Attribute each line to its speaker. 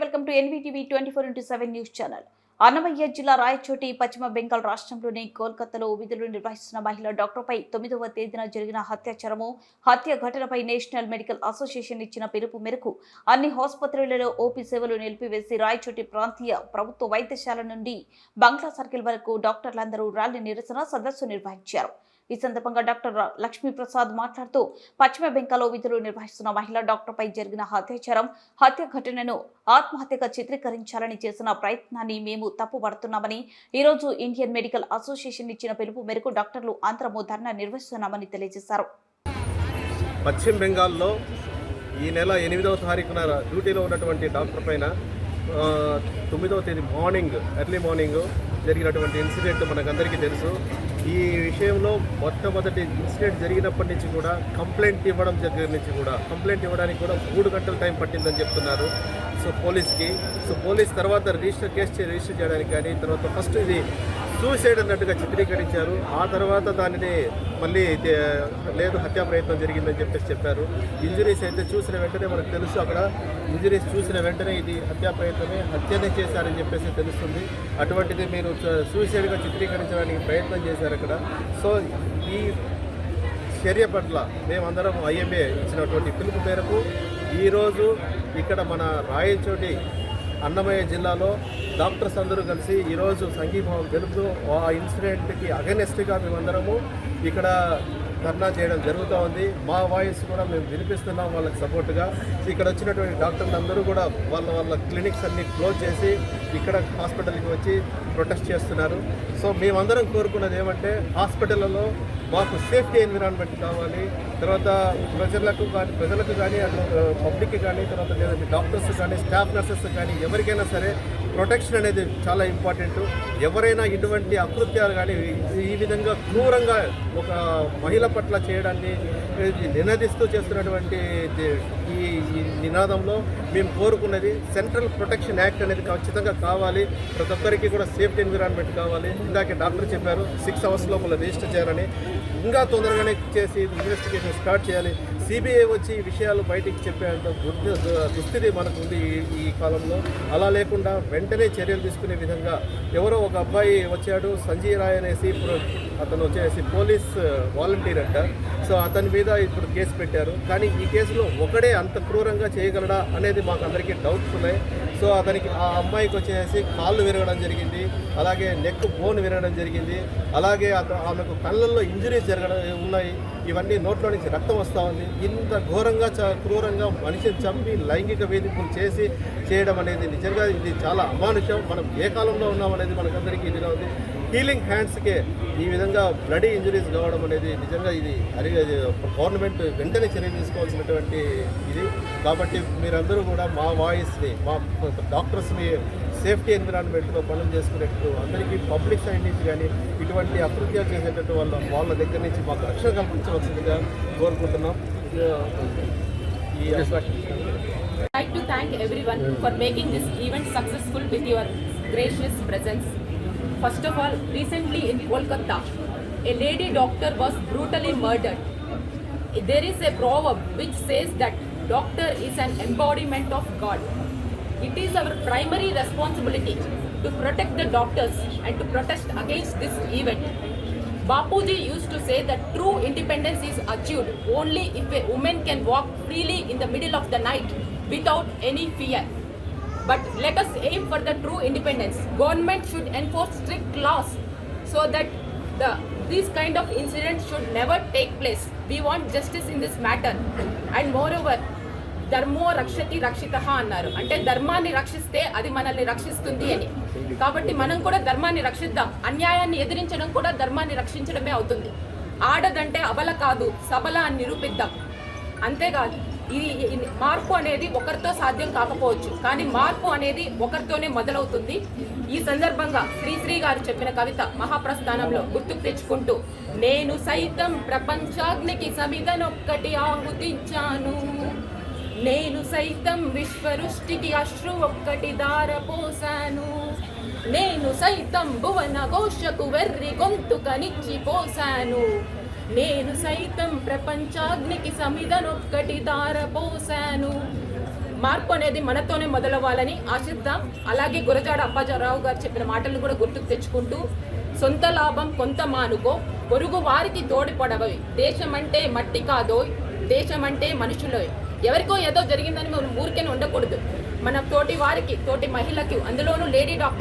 Speaker 1: Welcome to NVTV twenty four into seven news channel. Annamayya జిల్లా రాయచోటి పశ్చిమ బెంగాల్ రాష్ట్రంలోని కోల్కతాలో విధులు నిర్వహిస్తున్న మహిళా డాక్టర్పై తొమ్మిదవ తేదీన జరిగిన హత్యాచారము హత్య ఘటనపై నేషనల్ మెడికల్ అసోసియేషన్ ఇచ్చిన పిలుపు మేరకు అన్ని ఆసుపత్రులలో ఓపీ సేవలు నిలిపివేసి రాయచోటి ప్రాంతీయ ప్రభుత్వ వైద్యశాల నుండి బంగ్లా సర్కిల్ వరకు డాక్టర్లందరూ ర్యాలీ నిరసన సదస్సు నిర్వహించారు. ఈ సందర్భంగా డాక్టర్ రా- లక్ష్మీప్రసాద్ మాట్లాడుతూ పశ్చిమ బెంగాల్లో విధులు నిర్వహిస్తున్న మహిళా డాక్టర్పై జరిగిన హత్యాచారం హత్య ఘటనను ఆత్మహత్యగా చిత్రీకరించాలని చేసిన ప్రయత్నాన్ని మేము తప్పుపడుతున్నామని ఈరోజు ఇండియన్ మెడికల్ అసోసియేషన్ ఇచ్చిన పిలుపు మేరకు డాక్టర్లు ఆంధ్రము ధర్నా నిర్వహిస్తున్నామని తెలియజేశారు.
Speaker 2: పశ్చిమ బెంగాల్లో ఈ నెల ఎనిమిదవ తారీఖున డ్యూటీలో ఉన్నటువంటి డాక్టర్ పైన తొమ్మిదవ తేదీ మార్నింగ్ ఎర్లీ మార్నింగ్ జరిగినటువంటి ఇన్సిడెంట్ మనకందరికీ తెలుసు. ఈ విషయంలో మొట్టమొదటి ఇన్సిడెంట్ జరిగినప్పటి నుంచి కూడా కంప్లైంట్ ఇవ్వడం దగ్గర నుంచి కూడా కంప్లైంట్ ఇవ్వడానికి కూడా మూడు గంటల టైం పట్టిందని చెప్తున్నారు. సో పోలీస్కి. సో పోలీస్ తర్వాత రిజిస్టర్ కేసు రిజిస్టర్ చేయడానికి కానీ తర్వాత ఫస్ట్ ఇది సూసైడ్ అన్నట్టుగా చిత్రీకరించారు. ఆ తర్వాత దానిని మళ్ళీ లేదు హత్యా ప్రయత్నం జరిగిందని చెప్పేసి చెప్పారు. ఇంజరీస్ అయితే చూసిన వెంటనే మనకు తెలుసు అక్కడ. ఇంజరీస్ చూసిన వెంటనే ఇది హత్యా ప్రయత్నమే హత్యనే చేశారని చెప్పేసి తెలుస్తుంది. అటువంటిది మీరు సూసైడ్గా చిత్రీకరించడానికి ప్రయత్నం చేశారు అక్కడ. సో ఈ చర్య పట్ల మేమందరం ఐఎంఏ ఇచ్చినటువంటి పిలుపు మేరకు ఈరోజు ఇక్కడ మన రాయచోటి అన్నమయ్య జిల్లాలో డాక్టర్స్ అందరూ కలిసి ఈరోజు సంఘీభావం తెలుపుతూ ఆ ఇన్సిడెంట్కి అగనెస్ట్గా మేమందరము ఇక్కడ ధర్నా చేయడం జరుగుతూ ఉంది. మా వాయిస్ కూడా మేము వినిపిస్తున్నాం వాళ్ళకి సపోర్ట్గా. ఇక్కడ వచ్చినటువంటి డాక్టర్లు అందరూ కూడా వాళ్ళ వాళ్ళ క్లినిక్స్ అన్ని క్లోజ్ చేసి ఇక్కడ హాస్పిటల్కి వచ్చి ప్రొటెస్ట్ చేస్తున్నారు. సో మేమందరం కోరుకున్నది ఏమంటే హాస్పిటల్లో మాకు సేఫ్టీ ఎన్విరాన్మెంట్ కావాలి. తర్వాత ప్రజలకు కానీ ప్రజలకు కానీ అటు పబ్లిక్కి కానీ తర్వాత లేదంటే డాక్టర్స్ కానీ స్టాఫ్ నర్సెస్ కానీ ఎవరికైనా సరే ప్రొటెక్షన్ అనేది చాలా ఇంపార్టెంట్. ఎవరైనా ఇటువంటి అకృత్యాలు కానీ ఈ- విధంగా క్రూరంగా ఒక మహిళ పట్ల చేయడాన్ని నినదిస్తూ చేస్తున్నటువంటి ఈ నినాదంలో మేము కోరుకున్నది సెంట్రల్ ప్రొటెక్షన్ యాక్ట్ అనేది ఖచ్చితంగా కావాలి. ప్రతి ఒక్కరికి కూడా సేఫ్టీ ఎన్విరాన్మెంట్ కావాలి. ఇందాక డాక్టర్ చెప్పారు సిక్స్ అవర్స్ లోపల రిజిస్టర్ చేయాలని. ఇంకా తొందరగానే చేసి ఇన్వెస్టిగేషన్ స్టార్ట్ చేయాలి. సిబిఐ వచ్చి ఈ విషయాలు బయటికి చెప్పేంత దుస్థితి మనకు ఉంది ఈ- కాలంలో. అలా లేకుండా వెంటనే చర్యలు తీసుకునే విధంగా ఎవరో ఒక అబ్బాయి వచ్చాడు సంజయ్ రాయ్ అనేసి ఇప్పుడు అతను వచ్చేసి పోలీస్ వాలంటీర్ అంట. సో అతని మీద ఇప్పుడు కేసు పెట్టారు. కానీ ఈ కేసులో ఒకడే అంత క్రూరంగా చేయగలడా అనేది మాకు అందరికీ డౌట్స్ ఉన్నాయి. సో అతనికి ఆ అమ్మాయికి వచ్చేసి కాళ్ళు విరగడం జరిగింది అలాగే నెక్ బోన్ విరగడం జరిగింది అలాగే అత- ఆమెకు కళ్ళల్లో ఇంజరీస్ జరగడం ఉన్నాయి. ఇవన్నీ నోట్లో నుంచి రక్తం వస్తూ ఉంది. ఇంత ఘోరంగా చ క్రూరంగా మనిషిని చంపి లైంగిక వేధింపులు చేసి చేయడం అనేది నిజంగా ఇది చాలా అమానుషం. మనం ఏ కాలంలో ఉన్నాం అనేది మనకందరికీ ఇదిగా ఉంది. హీలింగ్ హ్యాండ్స్కే ఈ విధంగా బ్లడీ ఇంజరీస్ కావడం అనేది నిజంగా ఇది అరి గవర్నమెంట్ వెంటనే చర్య తీసుకోవాల్సినటువంటి ఇది. కాబట్టి మీరందరూ కూడా మా వాయిస్ని మా డాక్టర్స్ని సేఫ్టీ ఎన్విరాన్మెంట్లో పనులు చేసుకునేట్టు అందరికీ పబ్లిక్ సైడ్ కానీ ఇటువంటి అభివృద్ధిగా చేసేటట్టు వాళ్ళ వాళ్ళ దగ్గర నుంచి మాకు రక్షణ కల్పించవలసిందిగా కోరుకుంటున్నాం. ఈ
Speaker 3: thank every for making this event successful with your gracious presence first of all recently in Kolkata a lady doctor was brutally murdered there is a proverb which says that doctor is an embodiment of God. It is our primary responsibility to protect the doctors and to protest against this event. Bapuji used to say that true independence is achieved only if a woman can walk freely in the middle of the night without any fear. But let us aim for the true independence. Government should enforce strict laws so that the these kind of incidents should never take place. We want justice in this matter. And moreover, ధర్మో రక్షతి రక్షిత అన్నారు. అంటే ధర్మాన్ని రక్షిస్తే అది మనల్ని రక్షిస్తుంది అని. కాబట్టి మనం కూడా ధర్మాన్ని రక్షిద్దాం. అన్యాయాన్ని ఎదిరించడం కూడా ధర్మాన్ని రక్షించడమే అవుతుంది. ఆడదంటే అబల కాదు సబల అని నిరూపిద్దాం. అంతేకాదు ఈ మార్పు అనేది ఒకరితో సాధ్యం కాకపోవచ్చు. కానీ మార్పు అనేది ఒకరితోనే మొదలవుతుంది. ఈ సందర్భంగా శ్రీశ్రీ గారు చెప్పిన కవిత మహాప్రస్థానంలో గుర్తుకు తెచ్చుకుంటూ నేను సైతం ప్రపంచాగ్నికి సమిధనొక్కటి ఆహుతించాను. నేను సైతం విశ్వరుష్టికి అశ్రు ఒక్కటి దారపోసాను నేను సైతం భువన ఘోషకు వెర్రి గొంతుకనిచ్చి పోసాను నేను సైతం ప్రపంచాగ్నికి సమిధనొక్కటి దారపోసాను మార్పు అనేది మనతోనే మొదలవ్వాలని ఆశిద్దాం. అలాగే గురజాడ అప్పాజారావు గారు చెప్పిన మాటలను కూడా గుర్తుకు తెచ్చుకుంటూ సొంత లాభం కొంత మానుకో పొరుగు వారికి తోడిపడవవి దేశమంటే మట్టి కాదోయ్ దేశమంటే మనుషులోయ్. ఎవరికో ఏదో జరిగిందని మనం ఊరికే ఉండకూడదు. మన తోటి వారికి తోటి మహిళకి అందులోనూ లేడీ డాక్టర్